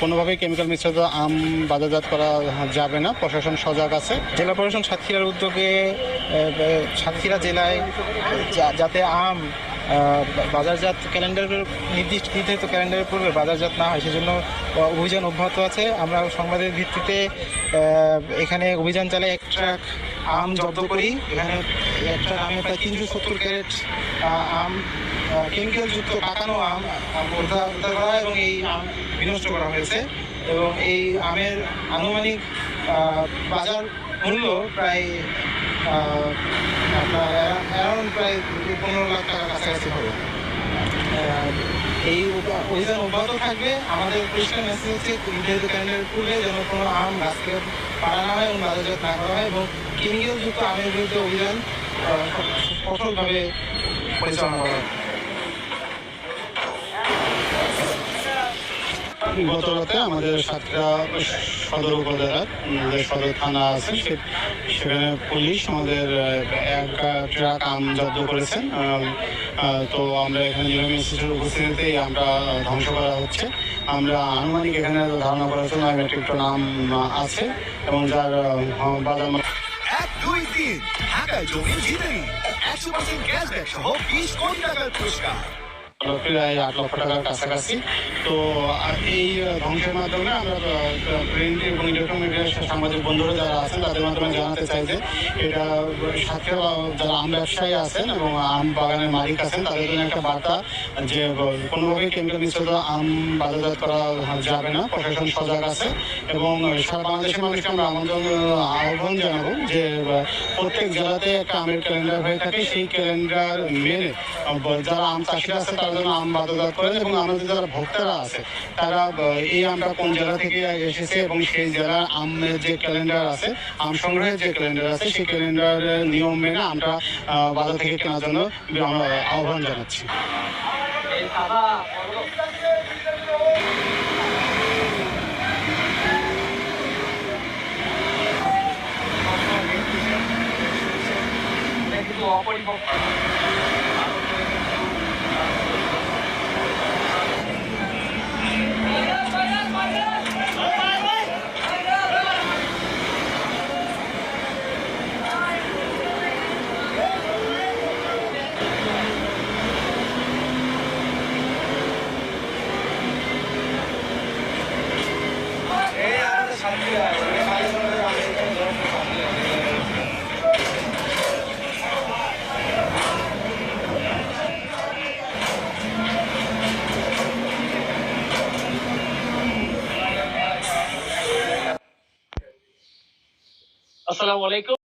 কোনোভাবেই কেমিক্যাল মিশ্রিত আম বাজারজাত করা যাবে না। প্রশাসন সজাগ আছে। জেলা প্রশাসন সাতক্ষীরার উদ্যোগে সাতক্ষীরা জেলায় যাতে আম বাজারজাত ক্যালেন্ডারের নির্দিষ্ট, নির্ধারিত ক্যালেন্ডারের পূর্বে বাজারজাত না হয়, সেজন্য অভিযান অব্যাহত আছে। আমরা সংবাদের ভিত্তিতে এখানে অভিযান চালাই এক ট্রাক আম জব্দ করি, এখানে একটা আমে, প্রায় তিনশো সত্তর ক্যারেট আম কেমিক্যাল যুক্ত পাকানো আম উদ্ধার উদ্ধার করা এবং এই আম বিনষ্ট করা হয়েছে। এবং এই আমের আনুমানিক বাজার মূল্য প্রায় অ্যারাউন্ড প্রায় পনেরো লাখ টাকার কাছাকাছি হবে। এই অভিযান অব্যাহত থাকবে। আমাদের পরিষ্কার মেসেজ হচ্ছে, নির্ধারিত ক্যালেন্ডারের পূর্বে যেন কোনো আম গাছ থেকে পাড়া না হয় এবং বাজারজাত না করা হয় এবং কেমিক্যাল যুক্ত আমের বিরুদ্ধে অভিযান কঠোরভাবে পরিচালনা করা গত রাতে আমাদের সাতটা সদর উপজেলার যে সদর থানা আছে সেখানে পুলিশ আমাদের এক ট্রাক আম জব্দ করেছেন। তো আমরা এখানে নিলামী ইনস্টিটিউটের উপস্থিতিতেই আমরা ধ্বংস করা হচ্ছে। আমরা আনুমানিক এখানে ধারণা করা হচ্ছে নয় মেট্রিক টন আছে এবং যার বাজার দুই তিন ঢাকায় জমি জিতে একশো পার্সেন্ট ক্যাশব্যাক সহ বিশ কোটি টাকার পুরস্কার। প্রায় আট লক্ষ টাকার কাছাকাছি। তো এই ধ্বংসের মাধ্যমে আমরা প্রিন্ট এবং ইলেকট্রনিক সামাজিক বন্ধুরা যারা আছেন, তাদের মাধ্যমে জানাতে চাই যে এটা সাথে যারা আম ব্যবসায়ী আছেন এবং আম বাগানের মালিক আছেন, তাদের জন্য একটা বার্তা যে কোনোভাবেই কেমিক্যাল মিশ্রিত আম বাজারজাত করা যাবে না, প্রশাসন সজাগ আছে এবং সারা বাংলাদেশের মানুষকে আমরা আমন্ত্রণ আহ্বান জানাব যে প্রত্যেক জেলাতে একটা আমের ক্যালেন্ডার হয়ে থাকে। সেই ক্যালেন্ডার মেনে যারা আম চাষিরা আছে, তারা যেন আম বাজারজাত করেন এবং আমাদের যারা ভোক্তারা আছে, তারা এই আমটা কোন জেলা থেকে এসেছে এবং সেই জেলার আমের যে ক্যালেন্ডার আছে, আম সংগ্রহের যে ক্যালেন্ডার আছে, সেই ক্যালেন্ডারের নিয়ম মেনে আমরা বাজার থেকে কেনার জন্য আহ্বান জানাচ্ছি। আসসালামু আলাইকুম।